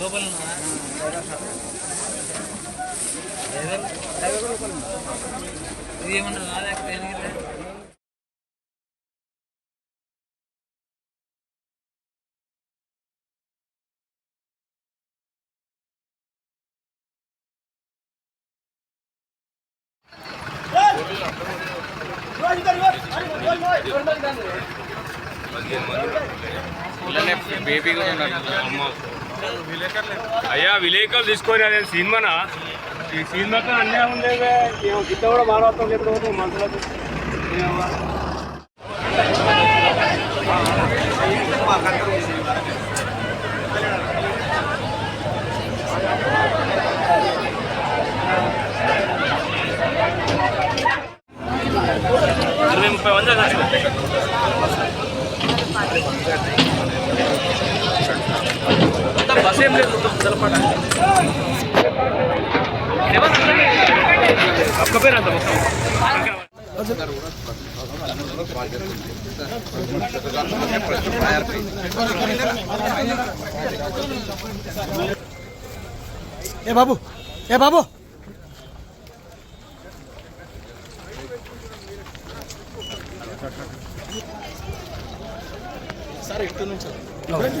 లోపల ఇది ఏమన్నా రాలేకపోయింది అయ్యా విలేకరులు తీసుకొని అదే సినిమానా ఈ సినిమాకి అన్నీ ఉండేవే ఏమో గిట్ట కూడా మానవత్వం లేకపోతే మనుషులకు ఏమవ్వ? ఇరవై ముప్పై వందలు ఖర్చు మొత్తం బస్ ఏం లేదు. ఒక్క పేరు అంత ఏ బాబు ఏ బాబు. Hello?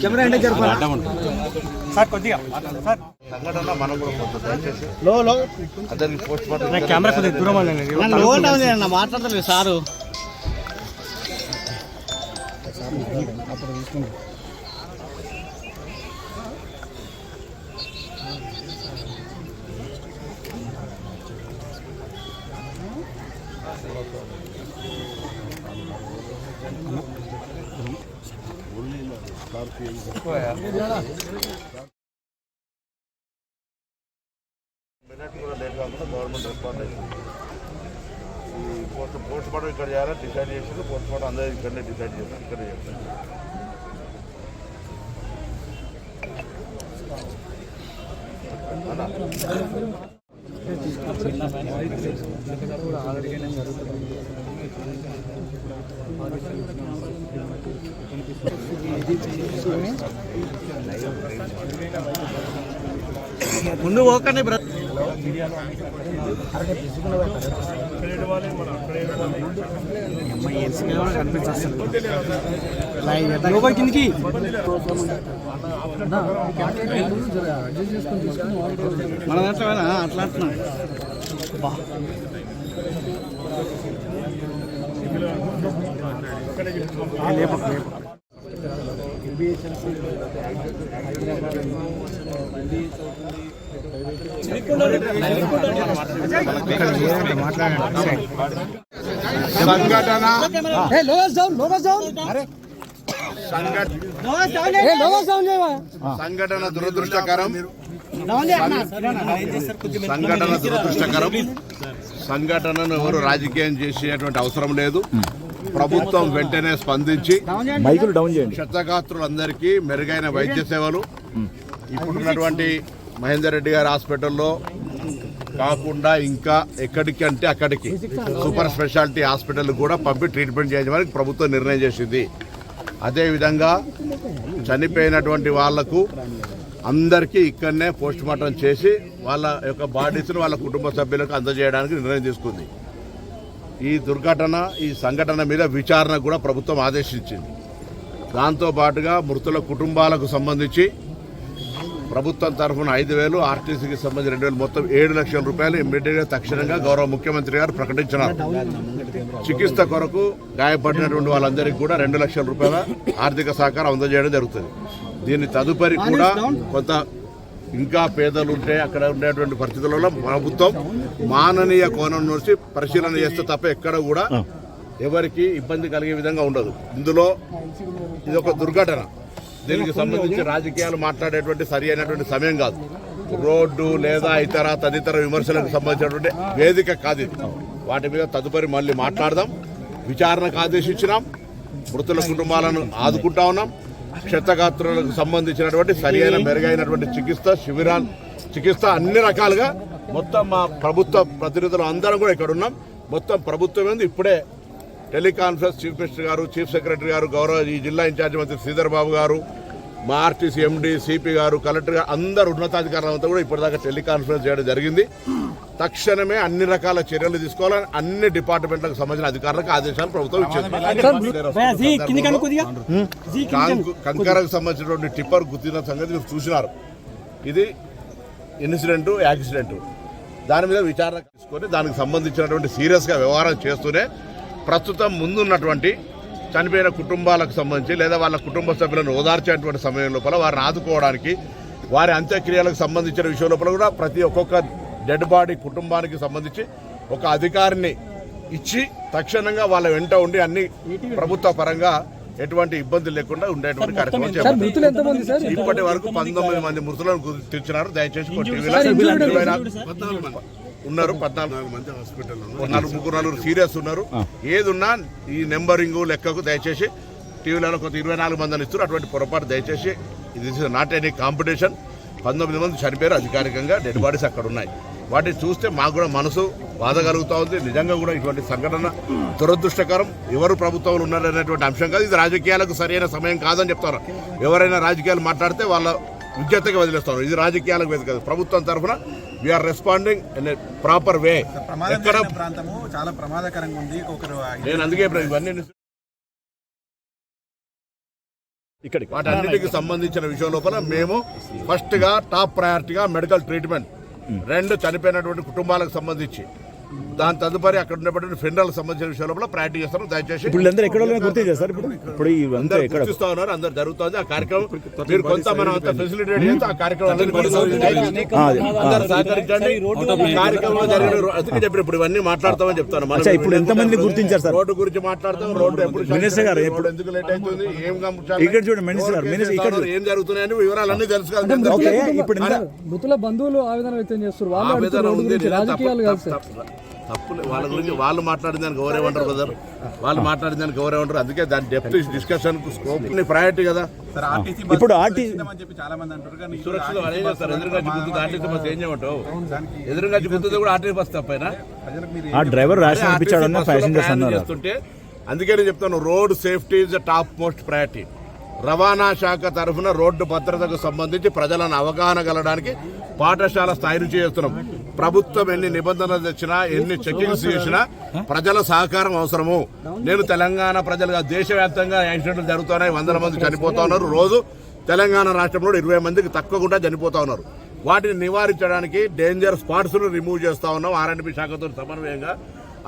కెమెరా అంటే సార్ కొద్దిగా. సార్. సంఘటన మనం కూడా కొంత దయచేసి లో లో. అతనికి పోస్ట్ మార్టం కెమెరా కొద్దిగా దూరం అన్న మాట్లాడలేదు సారు. మినిట్ కూడా లేట్ కాకుండా గవర్నమెంట్ రెస్పాండ్ అయింది ఈ పోస్ట్ పోస్ట్ మార్టం ఇక్కడ చేయాలని డిసైడ్ చేసి పోస్ట్ మార్టం అందరూ ఇక్కడనే డిసైడ్ చేశారు ఇక్కడే చేస్తారు ముందు పోకండి బ్రదర్. కిందికి. మన దాంట్లో అట్లా అంటున్నా. సంఘటన. సంఘటన. దురదృష్టకరం. సంఘటన దురదృష్టకరం. సంఘటనను ఎవరు రాజకీయం చేసేటువంటి అవసరం లేదు. ప్రభుత్వం వెంటనే స్పందించి మైకులు డౌన్ చేయండి. క్షతగాత్రులందరికీ మెరుగైన వైద్య సేవలు. ఇప్పుడున్నటువంటి మహేందర్ రెడ్డి గారి హాస్పిటల్లో కాకుండా ఇంకా ఎక్కడికి అంటే అక్కడికి సూపర్ స్పెషాలిటీ హాస్పిటల్ కూడా పంపి ట్రీట్మెంట్ చేయడానికి ప్రభుత్వం నిర్ణయం చేసింది. అదేవిధంగా చనిపోయినటువంటి వాళ్ళకు అందరికీ ఇక్కడనే పోస్ట్ మార్టం చేసి వాళ్ళ యొక్క బాడీస్ను వాళ్ళ కుటుంబ సభ్యులకు అందజేయడానికి నిర్ణయం తీసుకుంది. ఈ దుర్ఘటన ఈ సంఘటన మీద విచారణ కూడా ప్రభుత్వం ఆదేశించింది. దాంతో పాటుగా మృతుల కుటుంబాలకు సంబంధించి ప్రభుత్వం తరఫున ఐదు వేలు ఆర్టీసీకి సంబంధించి రెండు వేలు మొత్తం ఏడు లక్షల రూపాయలు ఇమ్మీడియట్గా తక్షణంగా గౌరవ ముఖ్యమంత్రి గారు ప్రకటించినారు. చికిత్స కొరకు గాయపడినటువంటి వాళ్ళందరికీ కూడా రెండు లక్షల రూపాయల ఆర్థిక సహకారం అందజేయడం జరుగుతుంది. దీని తదుపరి కూడా కొంత ఇంకా పేదలు ఉంటే అక్కడ ఉండేటువంటి పరిస్థితులలో ప్రభుత్వం మాననీయ కోణం నుంచి పరిశీలన చేస్తే తప్ప ఎక్కడ కూడా ఎవరికి ఇబ్బంది కలిగే విధంగా ఉండదు. ఇందులో ఇది ఒక దుర్ఘటన. దీనికి సంబంధించి రాజకీయాలు మాట్లాడేటువంటి సరి అయినటువంటి సమయం కాదు. రోడ్డు లేదా ఇతర తదితర విమర్శలకు సంబంధించినటువంటి వేదిక కాదు ఇది. వాటి మీద తదుపరి మళ్ళీ మాట్లాడదాం. విచారణకు ఆదేశించినాం. మృతుల కుటుంబాలను ఆదుకుంటా ఉన్నాం. క్షతగాత్రులకు సంబంధించినటువంటి సరి అయిన మెరుగైనటువంటి చికిత్స శిబిరాలు చికిత్స అన్ని రకాలుగా మొత్తం మా ప్రభుత్వ ప్రతినిధులు అందరం కూడా ఇక్కడ ఉన్నాం. మొత్తం ప్రభుత్వం ఏంది? ఇప్పుడే టెలికాన్ఫరెన్స్ చీఫ్ మినిస్టర్ గారు చీఫ్ సెక్రటరీ గారు గౌరవ ఈ జిల్లా ఇన్ఛార్జ్ మంత్రి శ్రీధర్ బాబు గారు మా ఆర్టీసీ ఎండి సిపి గారు కలెక్టర్ గారు అందరు ఉన్నతాధికారులంతా కూడా ఇప్పటిదాకా టెలికాన్ఫరెన్స్ చేయడం జరిగింది. తక్షణమే అన్ని రకాల చర్యలు తీసుకోవాలని అన్ని డిపార్ట్మెంట్లకు సంబంధించిన అధికారులకు ఆదేశాలు ప్రభుత్వం ఇచ్చింది. కాంకు- కంకరకు సంబంధించినటువంటి టిప్పర్ గుర్తిన సంగతి మీరు చూసినారు. ఇది ఇన్సిడెంట్ యాక్సిడెంట్. దాని మీద విచారణ తీసుకొని దానికి సంబంధించినటువంటి సీరియస్గా వ్యవహారం చేస్తూనే ప్రస్తుతం ముందున్నటువంటి చనిపోయిన కుటుంబాలకు సంబంధించి లేదా వాళ్ళ కుటుంబ సభ్యులను ఓదార్చేటువంటి సమయం లోపల వారిని ఆదుకోవడానికి వారి అంత్యక్రియలకు సంబంధించిన విషయం లోపల కూడా ప్రతి ఒక్కొక్క డెడ్ బాడీ కుటుంబానికి సంబంధించి ఒక అధికారిని ఇచ్చి తక్షణంగా వాళ్ళ వెంట ఉండి అన్ని ప్రభుత్వ పరంగా ఎటువంటి ఇబ్బంది లేకుండా ఉండేటువంటి కార్యక్రమం ఇప్పటి వరకు పంతొమ్మిది మంది మృతులను గుర్తించినారు. దయచేసి నాలుగు- ఉన్నారు పద్నాలుగు మంది హాస్పిటల్ నలుగురు ముగ్గురు నలుగురు సీరియస్ ఉన్నారు. ఏది ఉన్నా ఈ నెంబరింగ్ లెక్కకు దయచేసి టీవీలలో కొంత ఇరవై నాలుగు మందిని ఇస్తారు అటువంటి పొరపాటు దయచేసి ఇది నాట్ ఎనీ కాంపిటీషన్ పంతొమ్మిది మంది చనిపోయారు అధికారికంగా. డెడ్ బాడీస్ అక్కడ ఉన్నాయి. వాటిని చూస్తే మాకు కూడా మనసు బాధ కలుగుతూ ఉంది. నిజంగా కూడా ఇటువంటి సంఘటన దురదృష్టకరం. ఎవరు ప్రభుత్వంలో ఉన్నారనేటువంటి అంశం కాదు. ఇది రాజకీయాలకు సరైన సమయం కాదని చెప్తారు. ఎవరైనా రాజకీయాలు మాట్లాడితే వాళ్ళ విజ్ఞతగా వదిలేస్తారు ఇది రాజకీయాలకు వేదిక కాదు. ప్రభుత్వం తరఫున we're responding in proper way ఎక్కడ ప్రమాదకర ప్రాంతము చాలా ప్రమాదకరంగా ఉంది. ఒకరు నేను అందుకే ఇవన్నీ ఇక్కడికి. వాటన్నిటికి సంబంధించిన విషయం లోపల మేము ఫస్ట్గా టాప్ ప్రయారిటీగా మెడికల్ ట్రీట్మెంట్ రెండు చనిపోయినటువంటి కుటుంబాలకు సంబంధించి. దాని తదుపరి అక్కడ ఉన్నటువంటి ఫెండర్లకు సంబంధించిన విషయం లోపల ప్రయారిటీ చేస్తాం దయచేసి ఇప్పుడు వీళ్ళందరూ ఎక్కడ గుర్తించారు సార్ ఇప్పుడు ఇప్పుడు అందరూ గుర్తిస్తా ఉన్నారు అందరు జరుగుతుంది. ఆ కార్యక్రమం మీరు కొంత మనం అంతా ఫెసిలిటేట్ చేస్తే ఆ కార్యక్రమం. అందరూ సహకరించండి. ఈ కార్యక్రమం జరిగిన అందుకే చెప్పిన ఇప్పుడు ఇవన్నీ మాట్లాడతామని చెప్తాను. మనం ఇప్పుడు ఎంతమంది గుర్తించారు సార్? రోడ్డు గురించి మాట్లాడతాం. రోడ్డు ఎప్పుడు మినిస్టర్ గారు, ఎప్పుడు- ఎందుకు లేట్ అవుతుంది? ఏం? ఇక్కడ చూడండి, మినిస్టర్ గారు, మినిస్టర్ ఇక్కడ ఏం జరుగుతున్నాయని వివరాలన్నీ తెలుసు కదా మీ ఓకే. ఇప్పుడు మృతుల బంధువులు ఆవేదన వ్యక్తం చేస్తారు. వాళ్ళు ఉంది రాజకీయాలు కాదు తప్పు- సార్ తప్పు- తప్పులే. వాళ్ళ గురించి వాళ్ళు మాట్లాడిన దానికి ఎవరేమంటారు బ్రదర్ వాళ్ళు మాట్లాడిన దానికి ఎవరేమంటారు అందుకే దాని డెప్త్ డిస్కషన్ స్కోప్ ప్రయారిటీ కదా. సార్ ఆర్టీసీ ఇప్పుడు ఆర్టీ అని చెప్పి చాలా మంది అంటారు కానీ సురక్షిత అదే చేస్తారు ఎదురుగా గుర్తు ఆర్టీసీ బస్ ఏం చేయమంటావు? ఎదురుగా గుర్తుంది కూడా ఆర్టీసీ బస్ తప్పైనా ప్రజలకు మీరు ఆ డ్రైవర్ ఆర్టీసీ చేస్తుంటే అందుకే నేను చెప్తాను road safety is the top most priority రవాణా శాఖ తరఫున రోడ్డు భద్రతకు సంబంధించి ప్రజలను అవగాహన కలడానికి పాఠశాల స్థాయి నుంచి చేస్తున్నాం. ప్రభుత్వం ఎన్ని నిబంధనలు తెచ్చినా ఎన్ని చెకింగ్స్ చేసినా ప్రజల సహకారం అవసరము. నేను తెలంగాణ ప్రజలుగా దేశవ్యాప్తంగా యాక్సిడెంట్లు జరుగుతున్నాయి. వందల మంది చనిపోతా ఉన్నారు. రోజు తెలంగాణ రాష్ట్రంలో ఇరవై మందికి తక్కువకుండా చనిపోతా ఉన్నారు. వాటిని నివారించడానికి డేంజర్ స్పాట్స్ను రిమూవ్ చేస్తా ఉన్నాం. ఆర్ఎండ్బి శాఖతో సమన్వయంగా.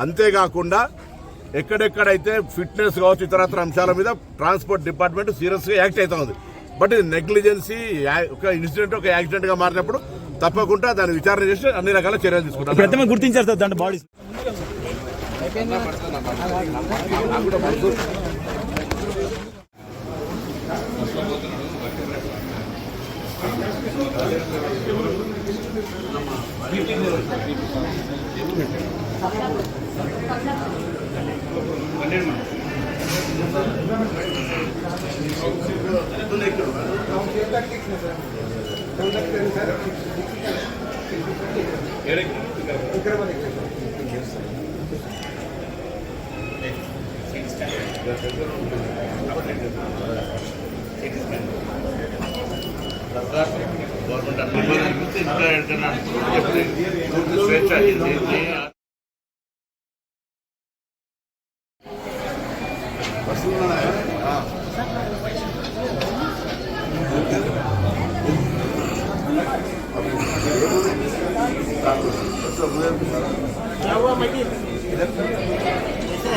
అంతేకాకుండా ఎక్కడెక్కడైతే ఫిట్నెస్ కావచ్చు ఇతరత్ర అంశాల మీద ట్రాన్స్పోర్ట్ డిపార్ట్మెంట్ సీరియస్గా యాక్ట్ అవుతా ఉంది. బట్ ఇది నెగ్లిజెన్సీ ఒక ఇన్సిడెంట్ ఒక యాక్సిడెంట్గా మారినప్పుడు తప్పకుండా దాన్ని విచారణ చేసి అన్ని రకాల చర్యలు తీసుకుంటాం. ఇప్పుడు గుర్తించారు సార్ దాని బాడీస్ అందరిని బయట పెట్టి డాక్టర్ అందరూ అందరూ డాక్టర్ని పెట్టేసి వాళ్ళ చుట్టాలను చంపి వీళ్ళంతా మంది ఉంటే గవర్నమెంట్ వీళ్ళంతా మంచి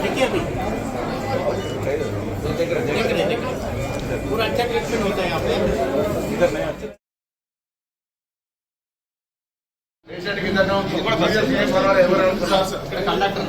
ట్రీట్మెంట్ చేయలేదు దగ్గర ఉండి ప్రిన్సిపల్ మేడం దగ్గర ఉండి మా డాక్టర్లను పెట్టి అందరు కండక్టర్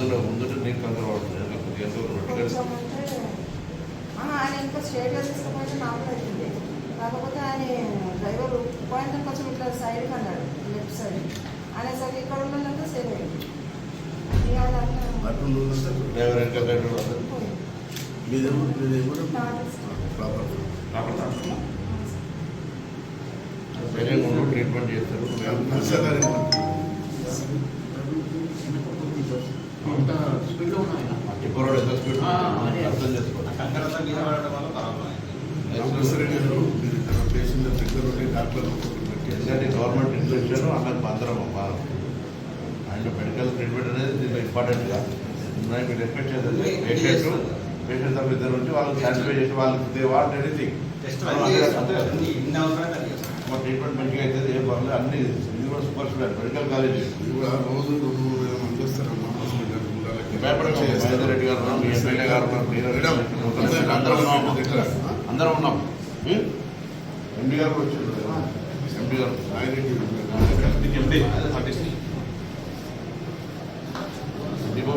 ముందులో ముందు నీకు అంటే ఆ, ఆయన ఇంకా స్ట్రేట్గా తీసుకుపోతే నాకు అవుతుంది కాకపోతే ఆయన డ్రైవర్ పాయింట్ కొంచెం ఇట్లా సైడ్కి అన్నాడు లెఫ్ట్ సైడ్ అనేసరికి ఇక్కడ ఉన్నదంతా సేవ్ అయింది. ఇక ఆయన డ్రైవర్. మీదేమో మీదేమో. ప్రాపర్ ట్రీట్మెంట్ చేస్తారు టిప్పరోడు ఎంత స్పీడ్ అర్థం పేషెంట్ దగ్గర ఉండి డాక్టర్ పెట్టి ఎందుకంటే గవర్నమెంట్ ఇన్స్టిట్యూషన్ అక్కడ అందరం అవ్వాలి అండ్ మెడికల్ ట్రీట్మెంట్ అనేది దీంట్లో ఇంపార్టెంట్ కాదు ఉన్నాయి మీరు ఎక్స్పెక్ట్ చేసేది పేషెంట్ పేషెంట్ తప్ప ఇద్దరు ఉంటే వాళ్ళకి సాటిస్ఫై చేసి వాళ్ళకి దే వాట్ ఎనీథింగ్ ట్రీట్మెంట్ మంచిగా అవుతుంది ఏం పర్లేదు అన్ని ఇది కూడా సూపర్ స్పెషల్ మెడికల్ కాలేజ్ కూడా రోజు రెండు మూడు వేల మంది వస్తారమ్మా. రెడ్డి గారు మీ ఎమ్మెల్యే గారు అందరం ఉన్నాం అందరం ఉన్నాం ఎంపీ గారు వచ్చారు ఎంపీ గారు ఎంపీ డిపో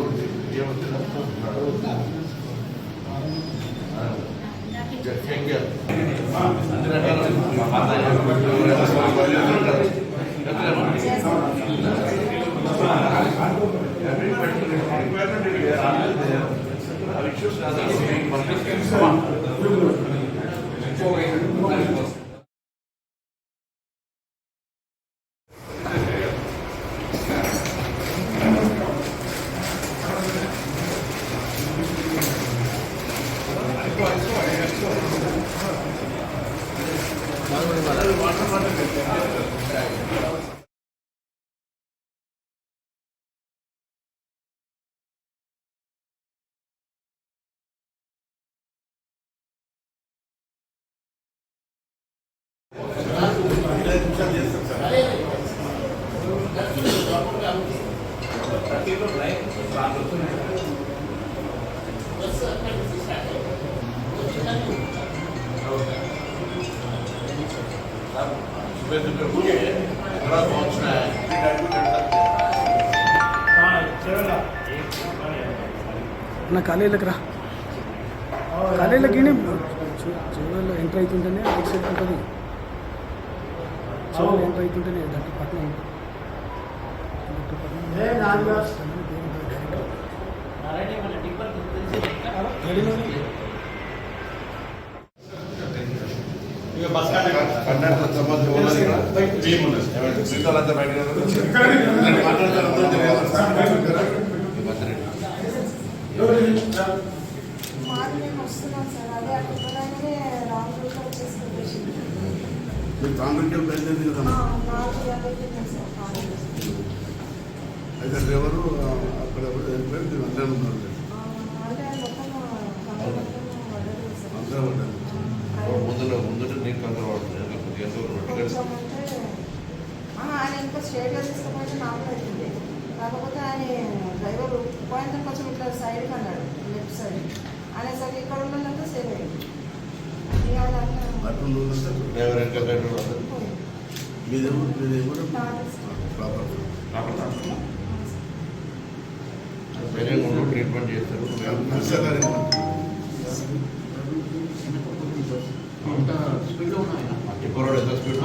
నా కాలేజీలకు రా. కాలేజీలకి చివరిలో ఎంటర్ అవుతుంటేనే రైట్ సైడ్ ఉంటుంది. చివరిలో ఎంటర్ అవుతుంటేనే డాక్టర్ పట్నం. డాక్టర్ పట్నం. సంబంధం ఉన్నది. బయట అయితే డ్రైవరు అక్కడ ఎవరు వెళ్ళిపోయారు మీరు అందరూ ఉన్నారు అందరూ ఉంటారు ముందు ముందు నీకు ఆ, ఆయన ఇంకా స్ట్రేట్గా తీసుకుపోతే నార్మల్ అవుతుంది కాకపోతే ఆయన డ్రైవర్ పాయింట్ కొంచెం ఇట్లా సైడ్కి అన్నాడు లెఫ్ట్ సైడ్ అనేసరికి ఇక్కడ ఉన్నదంతా సేవ్ ఉండి ట్రీట్మెంట్ చేస్తారు. స్పీడ్?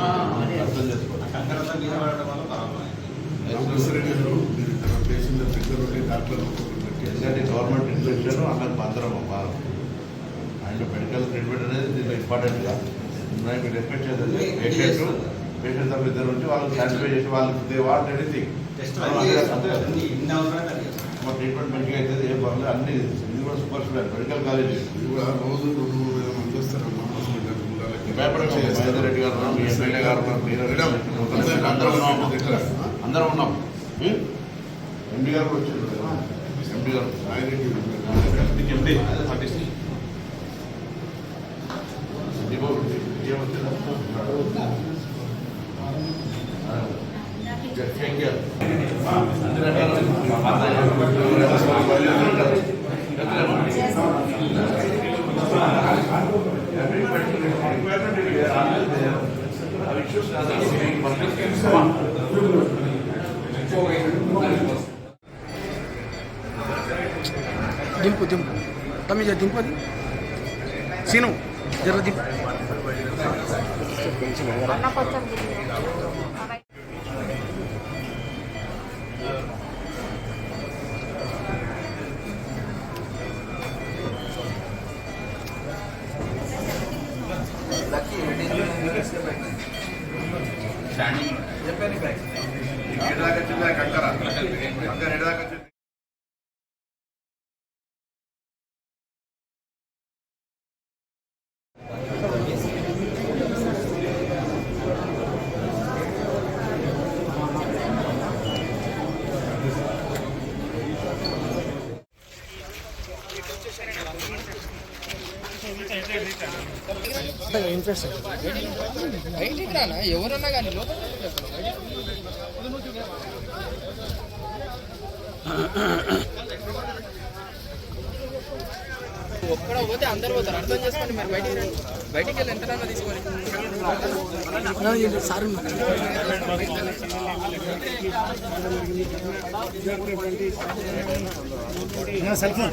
అర్థం చేసుకోవాలి నర్సరెడ్డి గారు మీరు ఇక్కడ పేషెంట్ దగ్గర ఉండి డాక్టర్ ఎందుకంటే గవర్నమెంట్ ఇన్స్ట్రక్షన్ అన్నది అందరం అవ్వాలి అండ్ మెడికల్ ట్రీట్మెంట్ అనేది దీంట్లో ఇంపార్టెంట్గా మీరు ఎక్స్పెక్ట్ చేసేది పేషెంట్ పేషెంట్ తప్ప ఇద్దరు నుంచి వాళ్ళకి సాటిస్ఫై చేసి వాళ్ళకి దే వాట్ ఎనీథింగ్ మా ట్రీట్మెంట్ మంచిగా అవుతుంది ఏం పర్లేదు అన్ని ఇది కూడా సూపర్ స్పెషల్ మెడికల్ కాలేజ్ ఇది కూడా రోజు రెండు మూడు వేల మంది వస్తారు భయపడకండి మహేందర్ రెడ్డి గారు ఎమ్మెల్యే గారు. అందరం ఉన్నాం అందరం ఉన్నాం. ఎంపీ గారు వచ్చారు. ఎంపీ గారు. ఎంపీ దింపు దింపు తమ్మి జర దింపు అది సీను జర దింపు ఇంట్రెస్ట్ ఒక్కడ పోతే అందరు పోతారు. అర్థం చేసుకోండి మీరు. బయటికి బయటికి వెళ్ళి ఎంతనన్నా తీసుకోవాలి సార్ సెల్ ఫోన్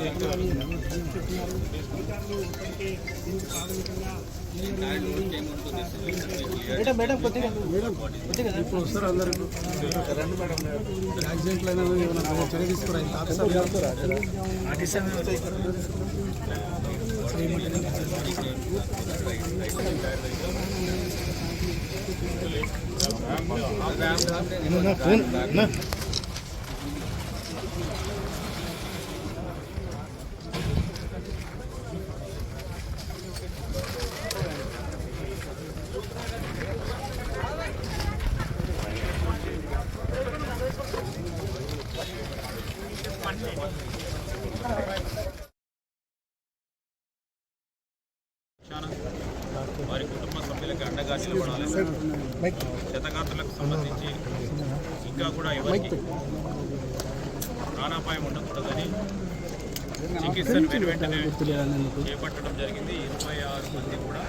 నా లోపలికి రాకుండా ఇప్పుడు వస్తారు అందరూ యాక్సిడెంట్లు అయినా ఏమైనా చర్య తీసుకురా ఫోన్ శతగాత్రులకు సంబంధించి ఇంకా కూడా ఎవరికి ప్రాణాపాయం ఉండకూడదని చికిత్సను వెను వెంటనే చేపట్టడం జరిగింది. ఇరవై ఆరు మంది కూడా